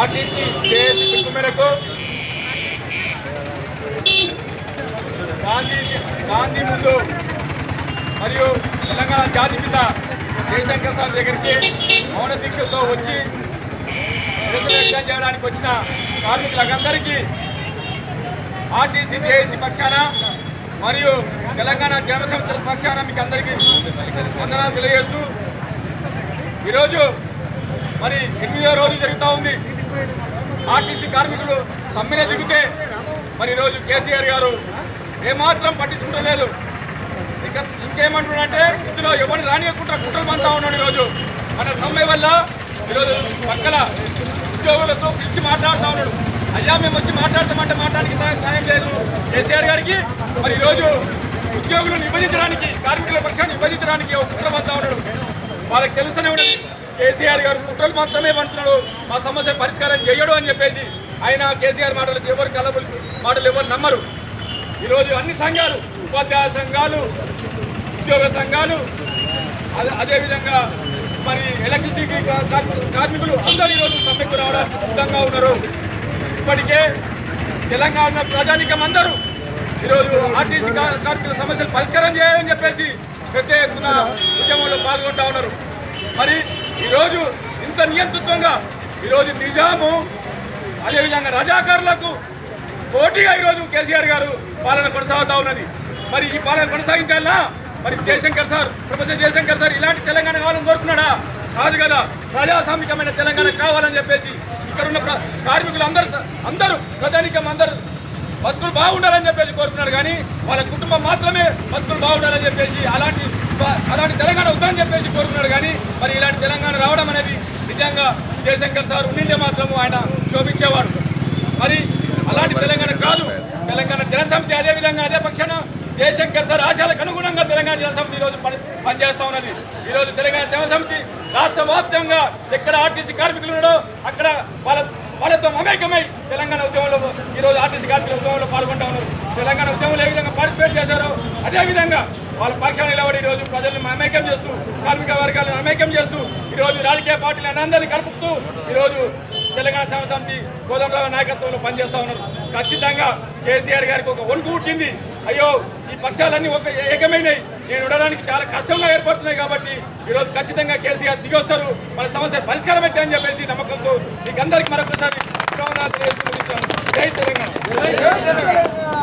RTC చేసి పిలుపు మేరకు గాంధీ గాంధీ ముందు మరియు తెలంగాణ జాతిపిత జయశంకర్ సార్ దగ్గరికి మౌన దీక్షతో వచ్చి నిరసన వ్యక్తం చేయడానికి వచ్చిన కార్మికులందరికీ ఆర్టీసీ జేఏసీ పక్షాన మరియు తెలంగాణ జనసంస్థ పక్షాన మీకు అందరికీ వందనాలు తెలియజేస్తూ ఈరోజు మరి ఎనిమిదో రోజు జరుగుతూ ఉంది. ఆర్టీసీ కార్మికులు సమ్మెన దిగితే మరి ఈరోజు కేసీఆర్ గారు ఏమాత్రం పట్టించుకుంటలేదు. ఇంకా ఇంకేమంటున్నారంటే ఇందులో ఎవరిని రానియకుండా కుట్రలు పంతా ఉన్నాడు ఈరోజు. మన సమ్మె వల్ల ఈరోజు పక్కల ఉద్యోగులతో పిలిచి మాట్లాడుతూ ఉన్నాడు. అయ్యా మేము వచ్చి మాట్లాడతామంటే మాట్లాడడానికి సాయం లేదు. కేసీఆర్ గారికి మరి ఈరోజు ఉద్యోగులను విభజించడానికి కార్మికుల పక్షాన్ని విభజించడానికి ఒక కుట్ర పంతా ఉన్నాడు. వాళ్ళకి తెలుస్తూనే ఉన్నది కేసీఆర్ గారు కుట్రలు మాత్రమే పంటున్నాడు. మా సమస్య పరిష్కారం చేయడు అని చెప్పేసి ఆయన కేసీఆర్ మాటలు ఎవరు కలబులు మాటలు ఎవరు నమ్మరు. ఈరోజు అన్ని సంఘాలు ఉపాధ్యాయ సంఘాలు ఉద్యోగ సంఘాలు అదే అదేవిధంగా మరి ఎలక్ట్రిసిటీ కార్మికులు అందరూ ఈరోజు సమ్మెకు రావడానికి సిద్ధంగా ఉన్నారు. ఇప్పటికే తెలంగాణ ప్రజానికం అందరూ ఈరోజు ఆర్టీసీ కార్మికుల సమస్యలు పరిష్కారం చేయాలని చెప్పేసి పెద్ద ఎత్తున ఉద్యమంలో పాల్గొంటా ఉన్నారు. మరి ఈరోజు ఇంత నియంతృత్వంగా ఈరోజు నిజాము అదేవిధంగా రజాకారులకు పోటీగా ఈరోజు కేసీఆర్ గారు పాలన కొనసాగుతూ ఉన్నది. మరి ఈ పాలన కొనసాగించాలా? మరి Jayashankar sir professor Jayashankar sir ఇలాంటి తెలంగాణ కావాలని కోరుకున్నాడా? కాదు కదా ప్రజాస్వామికమైన తెలంగాణ కావాలని చెప్పేసి ఇక్కడ ఉన్న కార్మికులు అందరూ అందరూ ప్రజానికం అందరూ బతుకులు బాగుండాలని చెప్పేసి కోరుకున్నాడు. కానీ వాళ్ళ కుటుంబం మాత్రమే బతుకులు బాగుండాలని చెప్పేసి అలాంటి అలాంటి తెలంగాణ వద్దని చెప్పేసి కోరుకున్నాడు కానీ మరి ఇలాంటి తెలంగాణ రావడం అనేది నిజంగా జయశంకర్ సార్ ఉండింటే మాత్రము ఆయన శోభించేవాడు. మరి అలాంటి తెలంగాణ కాదు. తెలంగాణ జనసమితి అదే విధంగా అదే పక్షాన జయశంకర్ సార్ ఆశయాలకు అనుగుణంగా తెలంగాణ జనసమితి ఈరోజు పని పనిచేస్తా ఉన్నది. ఈరోజు తెలంగాణ జనసమితి రాష్ట్ర వ్యాప్తంగా ఎక్కడ ఆర్టీసీ కార్మికులు ఉన్నాడో అక్కడ వాళ్ళ వాళ్ళతో మమేకమై తెలంగాణ ఉద్యమంలో ఈరోజు ఆర్టీసీ కార్మికుల ఉద్యమంలో పాల్గొంటా ఉన్నారు. తెలంగాణ ఉద్యమంలో ఏ విధంగా పార్టిసిపేట్ చేశారో అదేవిధంగా వాళ్ళ పక్షాన్ని నిలబడి ఈరోజు ప్రజలను మమేకం చేస్తూ కార్మిక వర్గాలను మమేకం చేస్తూ ఈరోజు రాజకీయ పార్టీలను అందరినీ కలుపుతూ ఈరోజు తెలంగాణ శ్రమ సమితి నాయకత్వంలో పనిచేస్తూ ఉన్నారు. ఖచ్చితంగా కేసీఆర్ గారికి ఒక వణుకు పుట్టింది. అయ్యో ఈ పక్షాలన్నీ ఒక ఏకమైనవి నేను ఉండడానికి చాలా కష్టంగా ఏర్పడుతున్నాయి కాబట్టి ఈరోజు ఖచ్చితంగా కేసీఆర్ దిగొస్తారు. మన సమస్య పరిష్కారం అయితే అని చెప్పేసి నమ్మకంతో మీకు అందరికీ మరొకసారి జై తెలంగాణ.